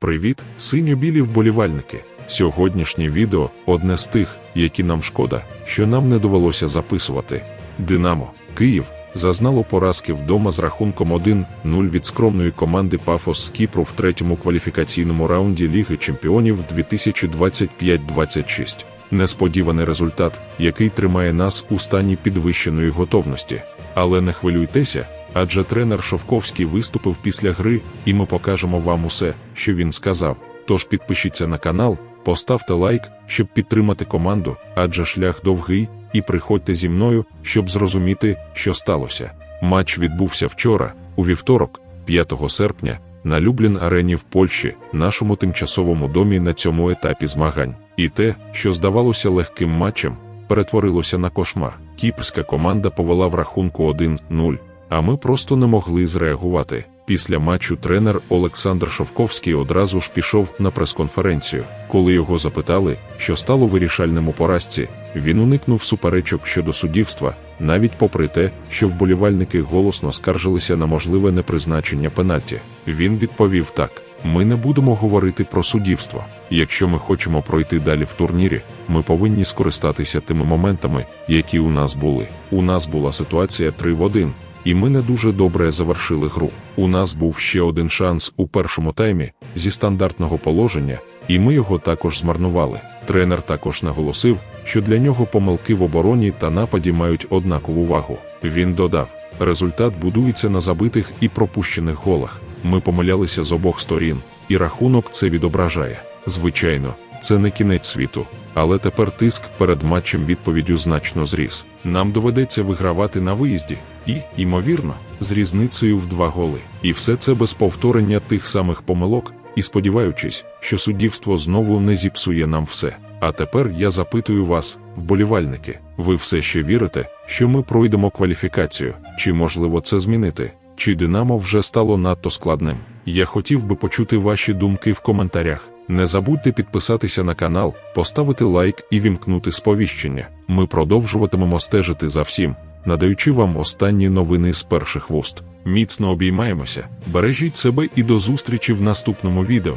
Привіт, синьо-білі вболівальники! Сьогоднішнє відео одне з тих, які нам шкода, що нам не довелося записувати. Динамо, Київ, зазнало поразки вдома з рахунком 1-0 від скромної команди Пафос з Кіпру в третьому кваліфікаційному раунді Ліги Чемпіонів 2025-26. Несподіваний результат, який тримає нас у стані підвищеної готовності. Але не хвилюйтеся, адже тренер Шовковський виступив після гри, і ми покажемо вам усе, що він сказав. Тож підпишіться на канал, поставте лайк, щоб підтримати команду, адже шлях довгий, і приходьте зі мною, щоб зрозуміти, що сталося. Матч відбувся вчора, у вівторок, 5 серпня, на Люблін арені в Польщі, нашому тимчасовому домі на цьому етапі змагань. І те, що здавалося легким матчем, перетворилося на кошмар. Кіпрська команда повела в рахунку 1-0, а ми просто не могли зреагувати. Після матчу тренер Олександр Шовковський одразу ж пішов на прес-конференцію. Коли його запитали, що стало вирішальним у поразці, він уникнув суперечок щодо суддівства, навіть попри те, що вболівальники голосно скаржилися на можливе непризначення пенальті. Він відповів так. Ми не будемо говорити про суддівство. Якщо ми хочемо пройти далі в турнірі, ми повинні скористатися тими моментами, які у нас були. У нас була ситуація 3 в 1, і ми не дуже добре завершили гру. У нас був ще один шанс у першому таймі зі стандартного положення, і ми його також змарнували. Тренер також наголосив, що для нього помилки в обороні та нападі мають однакову вагу. Він додав: результат будується на забитих і пропущених голах. Ми помилялися з обох сторін, і рахунок це відображає. Звичайно, це не кінець світу, але тепер тиск перед матчем відповіддю значно зріс. Нам доведеться вигравати на виїзді, і, ймовірно, з різницею в два голи. І все це без повторення тих самих помилок, і сподіваючись, що суддівство знову не зіпсує нам все. А тепер я запитую вас, вболівальники, ви все ще вірите, що ми пройдемо кваліфікацію, чи можливо це змінити? Чи Динамо вже стало надто складним? Я хотів би почути ваші думки в коментарях. Не забудьте підписатися на канал, поставити лайк і вімкнути сповіщення. Ми продовжуватимемо стежити за всім, надаючи вам останні новини з перших вуст. Міцно обіймаємося, бережіть себе і до зустрічі в наступному відео.